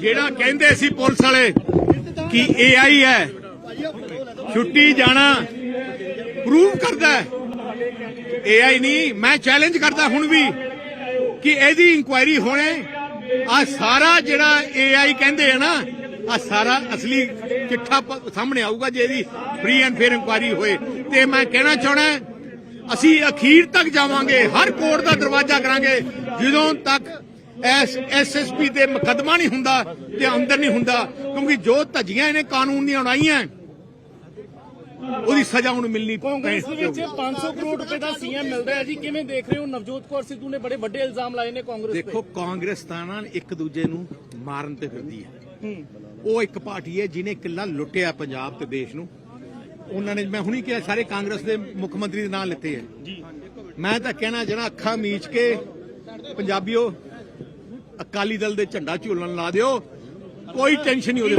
ਜਿਹੜਾ ਕਹਿੰਦੇ ਸੀ ਪੁਲਿਸ ਵਾਲੇ ਕਿ ਏਆਈ ਹੈ, ਛੁੱਟੀ ਜਾਣਾ ਪ੍ਰੂਵ ਕਰਦਾ ਏਆਈ ਨਹੀਂ, ਮੈਂ ਚੈਲੰਜ ਕਰਦਾ ਹੁਣ ਵੀ ਕਿ ਇਹਦੀ ਇਨਕੁਆਇਰੀ ਹੋਣੇ। ਆ ਸਾਰਾ ਜਿਹੜਾ ਏਆਈ ਕਹਿੰਦੇ ਆ ਨਾ ਆ ਸਾਰਾ ਅਸਲੀ ਚਿੱਠਾ ਸਾਹਮਣੇ ਆਊਗਾ ਜੇ ਇਹਦੀ ਫ੍ਰੀ ਐਂਡ ਫੇਅਰ ਇਨਕੁਆਇਰੀ ਹੋਏ। ਤੇ ਮੈਂ ਕਹਿਣਾ ਚਾਹਣਾ ਅਸੀਂ ਅਖੀਰ ਤੱਕ ਜਾਵਾਂਗੇ, ਹਰ ਕੋਰਟ ਦਾ ਦਰਵਾਜ਼ਾ ਕਰਾਂਗੇ, ਜਦੋਂ ਤੱਕ ਐਸ ਐਸਐਸਪੀ ਤੇ ਮੁਕੱਦਮਾ ਨਹੀਂ ਹੁੰਦਾ ਤੇ ਅੰਦਰ ਨਹੀਂ ਹੁੰਦਾ ਕਿਉਂਕਿ ਜੋ ਧੱਜੀਆਂ ਇਹਨੇ ਕਾਨੂੰਨ ਦੀਆਂ ਉਡਾਈਆਂ ਉਹਦੀ ਸਜ਼ਾ ਹੁਣ ਮਿਲਣੀ ਕਾਂਗਰਸ ਵਿੱਚ 500 ਕਰੋੜ ਰੁਪਏ ਦਾ ਸੀਐਮ ਮਿਲਦਾ ਹੈ ਜੀ। ਕਿਵੇਂ ਦੇਖ ਰਹੇ ਹੋ? ਨਵਜੋਤ ਕੌਰ ਸਿੱਧੂ ਨੇ ਬੜੇ ਵੱਡੇ ਇਲਜ਼ਾਮ ਲਾਏ ਨੇ ਕਾਂਗਰਸ ਤੇ। ਦੇਖੋ ਕਾਂਗਰਸ ਤਾਂ ਨਾ ਇੱਕ ਦੂਜੇ ਨੂੰ ਮਾਰਨ ਤੇ ਫਿਰਦੀ ਹੈ। ਉਹ ਇੱਕ ਪਾਰਟੀ ਹੈ ਜਿਹਨੇ ਕਿੱਲਾ ਲੁੱਟਿਆ ਪੰਜਾਬ ਤੇ ਦੇਸ਼ ਨੂੰ। ਉਹਨਾਂ ਨੇ ਮੈਂ ਹੁਣੀ ਕਿਹਾ ਸਾਰੇ ਕਾਂਗਰਸ ਦੇ ਮੁੱਖ ਮੰਤਰੀ ਦੇ ਨਾਂ ਲਿੱਤੇ ਹੈ। ਮੈਂ ਤਾਂ ਕਹਿਣਾ ਜਿਹੜਾ ਅੱਖਾਂ ਮੀਚ ਕੇ ਪੰਜਾਬੀਓ ਅਕਾਲੀ ਦਲ ਦੇ ਝੰਡਾ ਝੂਲਣ ਲਾ ਦਿਓ ਕੋਈ ਟੈਨਸ਼ਨ ਨਹੀਂ ਉਹਦੇ